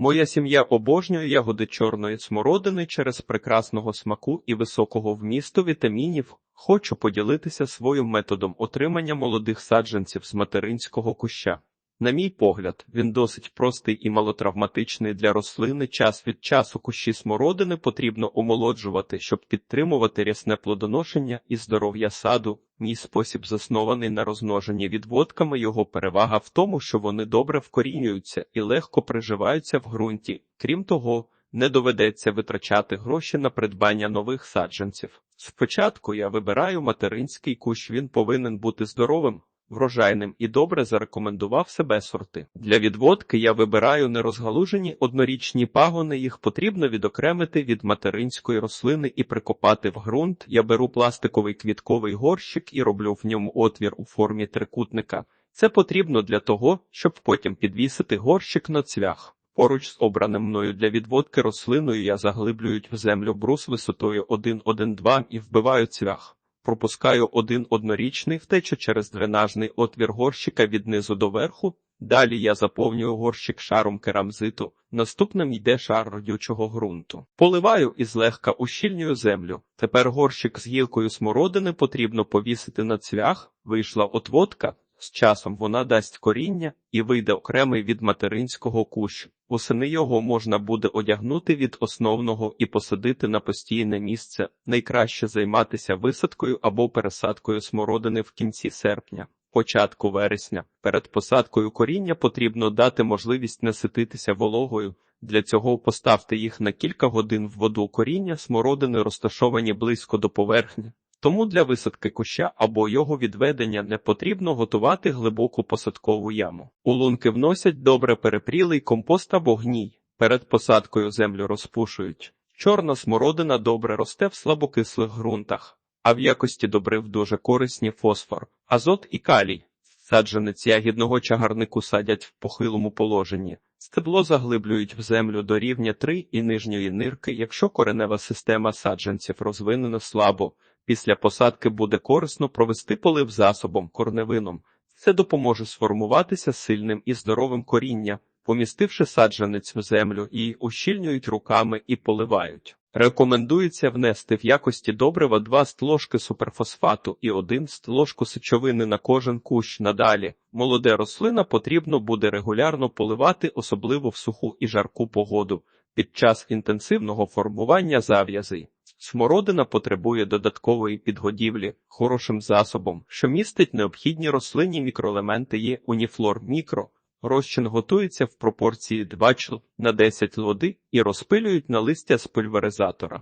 Моя сім'я обожнює ягоди чорної смородини через прекрасного смаку і високого вмісту вітамінів. Хочу поділитися своїм методом отримання молодих саджанців з материнського куща. На мій погляд, він досить простий і малотравматичний для рослини. Час від часу кущі смородини потрібно омолоджувати, щоб підтримувати рясне плодоношення і здоров'я саду. Мій спосіб заснований на розмноженні відводками. Його перевага в тому, що вони добре вкорінюються і легко приживаються в ґрунті. Крім того, не доведеться витрачати гроші на придбання нових саджанців. Спочатку я вибираю материнський кущ, він повинен бути здоровим, врожайним і добре зарекомендував себе сорти. Для відводки я вибираю нерозгалужені однорічні пагони, їх потрібно відокремити від материнської рослини і прикопати в ґрунт. Я беру пластиковий квітковий горщик і роблю в ньому отвір у формі трикутника. Це потрібно для того, щоб потім підвісити горщик на цвях. Поруч з обраним мною для відводки рослиною я заглиблюють в землю брус висотою 1,1,2 і вбиваю цвях. Пропускаю один однорічний втечу через дренажний отвір горщика від низу до верху. Далі я заповнюю горщик шаром керамзиту. Наступним йде шар родючого ґрунту. Поливаю і злегка ущільнюю землю. Тепер горщик з гілкою смородини потрібно повісити на цвях. Вийшла отводка. З часом вона дасть коріння і вийде окремий від материнського кущу. Восени його можна буде одягнути від основного і посадити на постійне місце. Найкраще займатися висадкою або пересадкою смородини в кінці серпня, початку вересня. Перед посадкою коріння потрібно дати можливість насититися вологою. Для цього поставте їх на кілька годин в воду коріння смородини розташовані близько до поверхні. Тому для висадки куща або його відведення не потрібно готувати глибоку посадкову яму. У лунки вносять добре перепрілий компост або гній. Перед посадкою землю розпушують. Чорна смородина добре росте в слабокислих ґрунтах, а в якості добрив дуже корисні фосфор, азот і калій. Саджанець ягідного чагарнику садять в похилому положенні. Стебло заглиблюють в землю до рівня 3 і нижньої нирки, якщо коренева система саджанців розвинена слабо. Після посадки буде корисно провести полив засобом корневином. Це допоможе сформуватися сильним і здоровим коріння, помістивши саджанець в землю її ущільнюють руками і поливають. Рекомендується внести в якості добрива 2 стложки суперфосфату і 1 стложку сечовини на кожен кущ надалі. Молоде рослина потрібно буде регулярно поливати, особливо в суху і жарку погоду, під час інтенсивного формування зав'язей. Смородина потребує додаткової підгодівлі хорошим засобом, що містить необхідні рослинні мікроелементи є уніфлор мікро. Розчин готується в пропорції 2 чл на 10 води і розпилюють на листя з пульверизатора.